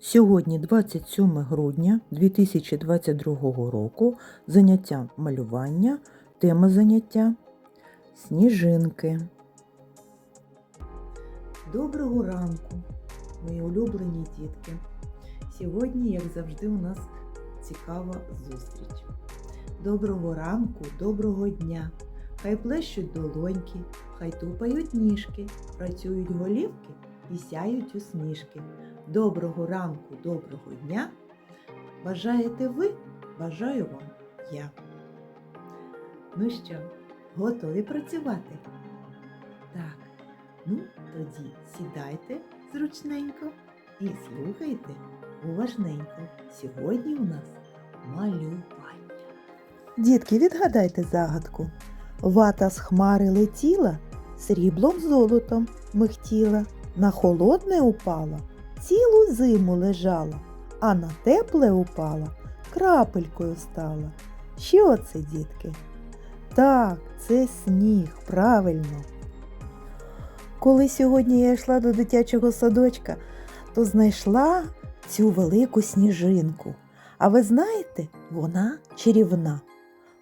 Сьогодні 27 грудня 2022 року. Заняття малювання. Тема заняття сніжинки. Доброго ранку, мої улюблені дітки. Сьогодні, як завжди, у нас цікава зустріч. Доброго ранку, доброго дня. Хай плещуть долоньки, хай тупають ніжки, працюють голівки і сяють усмішки. Доброго ранку, доброго дня. Бажаєте ви, бажаю вам я. Ну що, готові працювати? Так, ну тоді сідайте зручненько і слухайте уважненько. Сьогодні у нас малювання. Дітки, відгадайте загадку. Вата з хмари летіла, сріблом золотом михтіла, на холодне упала, цілу зиму лежала, а на тепле упала, крапелькою стала. Що це, дітки? Так, це сніг, правильно. Коли сьогодні я йшла до дитячого садочка, то знайшла цю велику сніжинку. А ви знаєте, вона чарівна.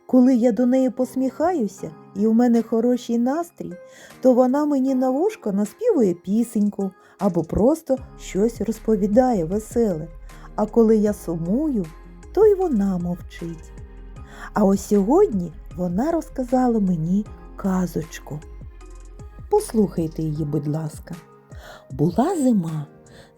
Коли я до неї посміхаюся і у мене хороший настрій, то вона мені на вушко наспівує пісеньку або просто щось розповідає веселе. А коли я сумую, то й вона мовчить. А ось сьогодні вона розказала мені казочку. Послухайте її, будь ласка. Була зима,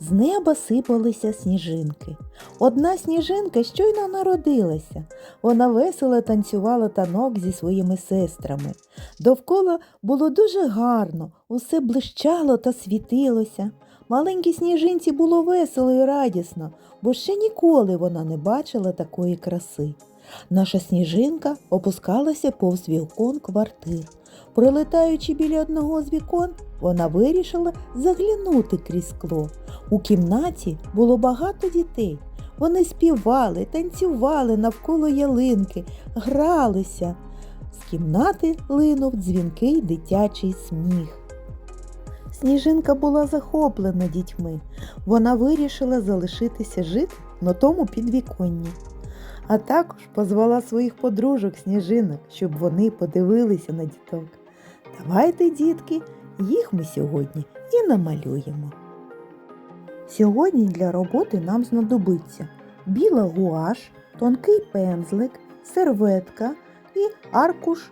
з неба сипалися сніжинки. Одна сніжинка щойно народилася. Вона весело танцювала танок зі своїми сестрами. Довкола було дуже гарно, усе блищало та світилося. Маленькій сніжинці було весело і радісно, бо ще ніколи вона не бачила такої краси. Наша сніжинка опускалася повз вікон квартир. Пролетаючи біля одного з вікон, вона вирішила заглянути крізь скло. У кімнаті було багато дітей. Вони співали, танцювали навколо ялинки, гралися. З кімнати линув дзвінкий дитячий сміх. Сніжинка була захоплена дітьми. Вона вирішила залишитися жити на тому підвіконні. А також позвала своїх подружок сніжинок, щоб вони подивилися на діток. Давайте, дітки, їх ми сьогодні і намалюємо. Сьогодні для роботи нам знадобиться біла гуаш, тонкий пензлик, серветка і аркуш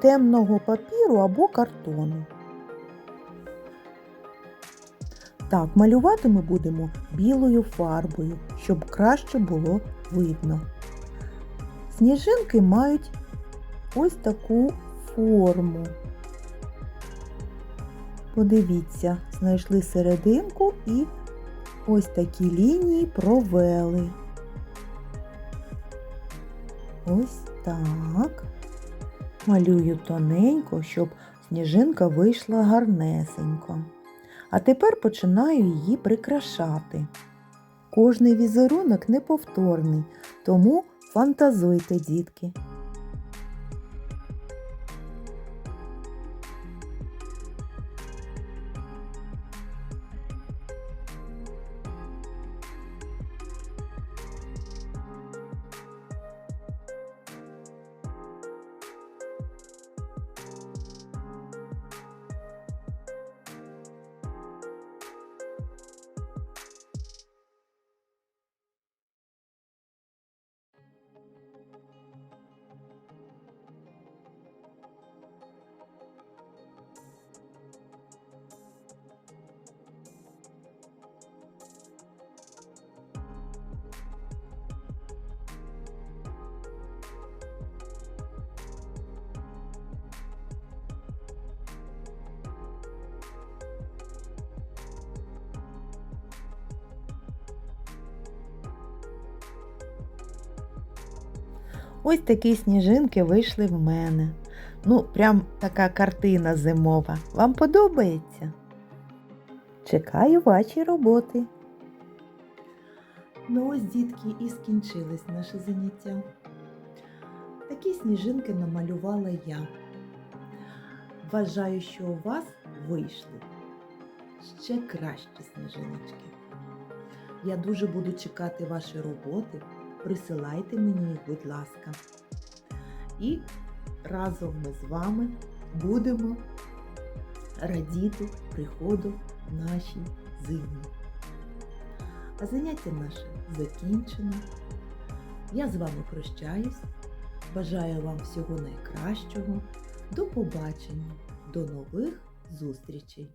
темного папіру або картону. Так, малювати ми будемо білою фарбою, щоб краще було видно. Сніжинки мають ось таку форму. Подивіться, знайшли серединку і ось такі лінії провели. Ось так. Малюю тоненько, щоб сніжинка вийшла гарнесенько. А тепер починаю її прикрашати. Кожний візерунок неповторний, тому фантазуйте, дітки. Ось такі сніжинки вийшли в мене. Ну, прям така картина зимова. Вам подобається? Чекаю ваші роботи. Ну ось, дітки, і скінчилось наше заняття. Такі сніжинки намалювала я. Вважаю, що у вас вийшли ще кращі сніжиночки. Я дуже буду чекати ваші роботи. Присилайте мені їх, будь ласка. І разом ми з вами будемо радіти приходу нашій зимі. А заняття наше закінчено. Я з вами прощаюсь. Бажаю вам всього найкращого. До побачення, до нових зустрічей!